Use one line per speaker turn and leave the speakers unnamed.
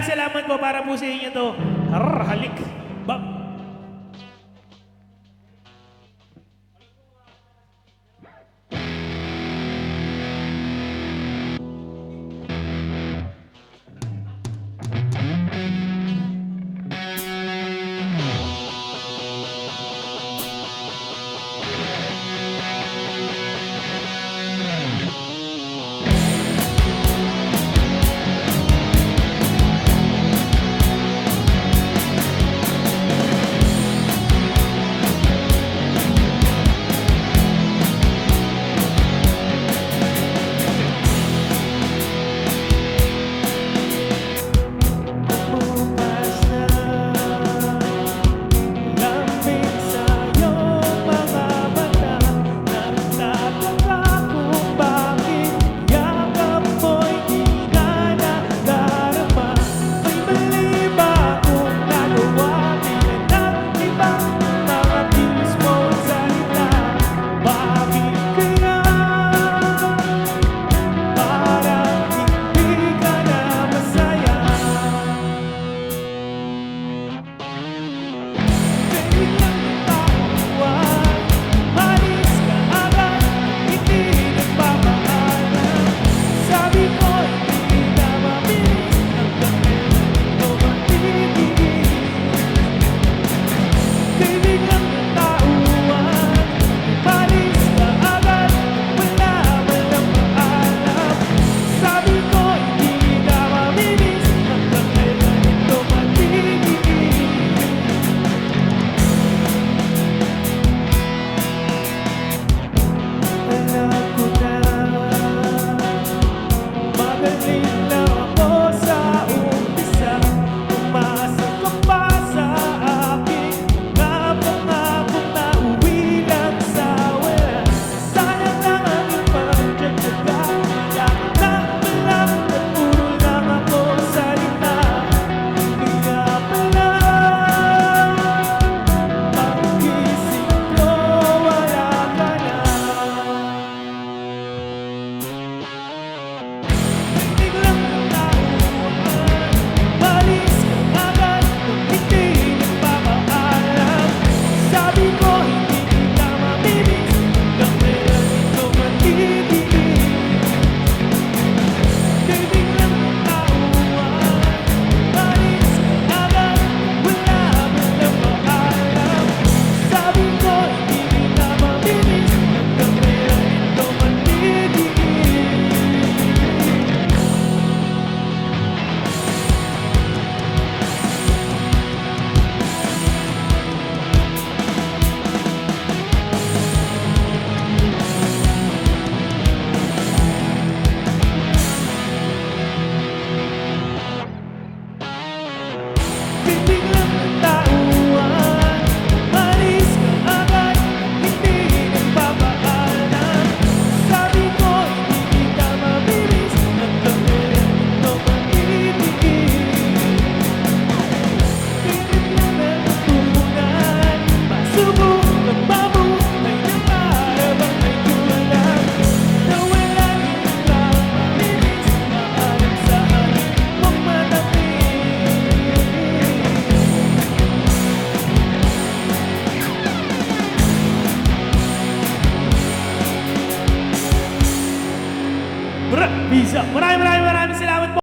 Maraming salamat po para po sa inyo to. Arr, halik. Ba- Peace out. Maraming maraming maraming salamat po.